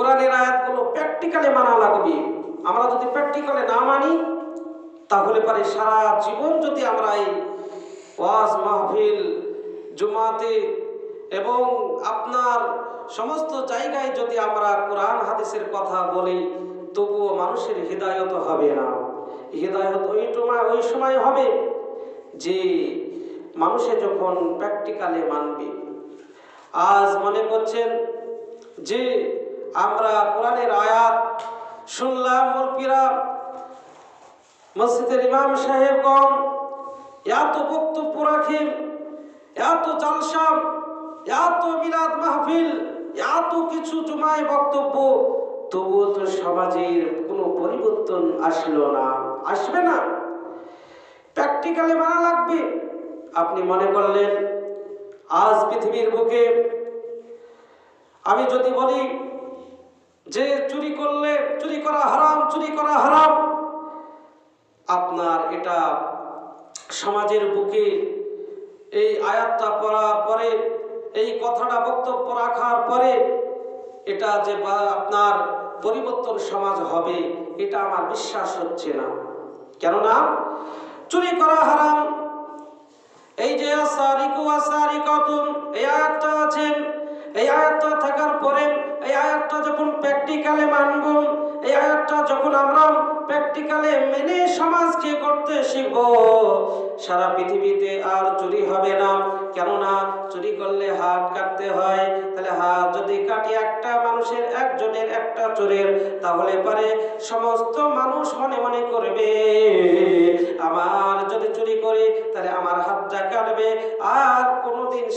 কোরআনের আয়াতগুলো প্র্যাকটিক্যালি মানা লাগবে। আমরা যদি প্র্যাকটিক্যালে না মানি, তাহলে পারে সারা জীবন যদি আমরা এই ওয়াজ মাহফিল, জুমাতে এবং আপনার সমস্ত জায়গায় যদি আমরা কোরআন, হাদিসের কথা বলি, তবুও মানুষের হৃদায়ত হবে না। হৃদায়ত ওই সময় ওই সময় হবে যে মানুষে যখন প্র্যাকটিক্যালে মানবে। আজ মনে করছেন যে আমরা কোরআনের আয়াত শুনলাম মুরব্বীরা, মসজিদের ইমাম সাহেবগণ, এত বক্তব্য রাখেন, এত জালসা, এত মিলাদ মাহফিল, এত কিছু জুমায় বক্তব্য, তবুও তো সমাজের কোনো পরিবর্তন আসলো না, আসবে না। প্র্যাকটিক্যালে মানা লাগবে। আপনি মনে করলেন, আজ পৃথিবীর বুকে আমি যদি বলি যে চুরি করলে চুরি করা হারাম, চুরি করা হারাম। আপনার এটা সমাজের বুকে এই আয়াতটা পড়ার পরে, এই কথাটা বক্তব্য রাখার পরে এটা যে আপনার পরিবর্তন সমাজ হবে, এটা আমার বিশ্বাস হচ্ছে না। কেননা চুরি করা হারাম। এই যে আসারিকু আসারিকাতুম এই আয়াতটা আছে, এই আয়াতটা থাকার পরে এই আয়াতটা যখন প্র্যাকটিক্যালে মানব, এই আয়াতটা যখন আমরা প্র্যাকটিক্যালে মেনে সমাজকে করতে শিখব, সারা পৃথিবীতে আর চুরি হবে না। কেননা চুরি করলে হাত কাটতে হয়, তাহলে হাত যদি কাটি একটা মানুষের, একজনের একটা চোরের, তাহলে পরে সমস্ত মানুষ মনে মনে করবে।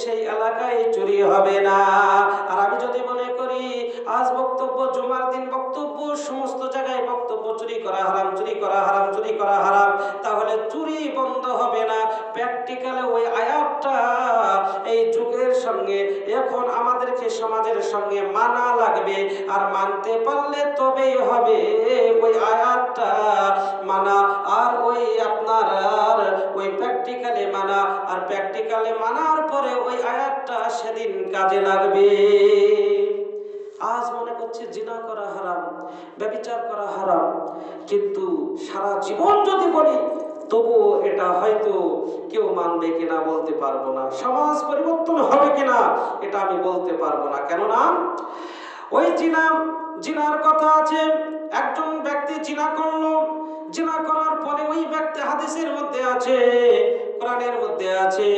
সেই এলাকায় চুরি হবে না। আর আমি যদি মনে করি, আজ বক্তব্য, জুমার দিন বক্তব্য, সমস্ত জায়গায় বক্তব্য, চুরি করা হারাম, চুরি করা হারাম, চুরি করা হারাম, তাহলে চুরি বন্ধ হবে না। প্র্যাকটিক্যালে ওই আয়াতটা এই যুগের সঙ্গে, এখন আমাদেরকে সমাজের সঙ্গে মানা লাগবে। আর মানতে পারলে তবেই হবে। ওই আয়াতটা আর প্র্যাকটিক্যালে মানার পরে ওই আয়াতটা সেদিন কাজে লাগবে। আজ মনে করছে জিনা করা হারাম, ব্যবিচার করা হারাম, কিন্তু সারা জীবন যদি বলি, তবুও এটা হয়তো কেউ মানবে কিনা বলতে পারব না। সমাজ পরিবর্তন হবে কিনা, এটা আমি বলতে পারব না। কেননা, ওই জিনা, জিনার কথা আছে, একজন ব্যক্তি জিনা করল, জিনা করার পরে ওই ব্যক্তি হাদিসের মধ্যে আছে কোরআনের মধ্যে আছে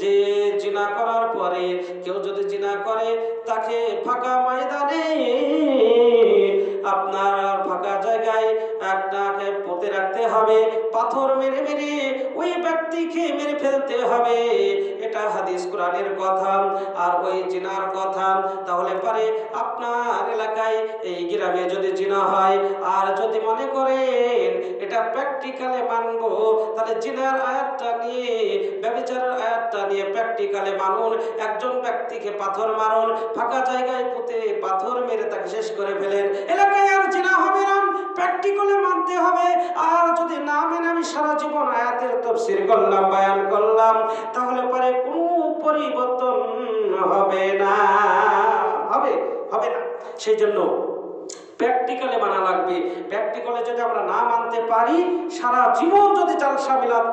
যে জিনা করার পরে কেউ যদি জিনা করে, তাকে ফাঁকা ময়দানে, আপনার ফাঁকা জায়গায় একটাকে পুঁতে রাখতে হবে, পাথর মেরে মেরে ওই ব্যক্তিকে মেরে ফেলতে হবে। এটা হাদিস কোরআনের কথা আর ওই জিনার কথা, তাহলে পারে আপনার এলাকায় এই গ্রামে যদি জিনা হয়, আর যদি মনে করেন এটা প্র্যাকটিক্যালে মানবো, তাহলে জিনার আয়াতটা নিয়ে, ব্যবচারের আয়াতটা নিয়ে প্র্যাকটিক্যালে মানুন, একজন ব্যক্তিকে পাথর মারুন, ফাঁকা জায়গায় পুঁতে পাথর মেরে তাকে শেষ করে ফেলেন। এলাকায় আর জিনা হবে না প্র্যাকটিক্যালে মানতে হবে, আর সারা জীবন আয়াতের তফসির করলাম, বায়ান করলাম, তাহলে পরে কোনো পরিবর্তন হবে না। হবে হবে না। সেই জন্য প্র্যাকটিক্যালে মানা লাগবে। প্র্যাকটিক্যালে যদি আমরা না মানতে পারি, সারা জীবন যদি জালসা মিলাদ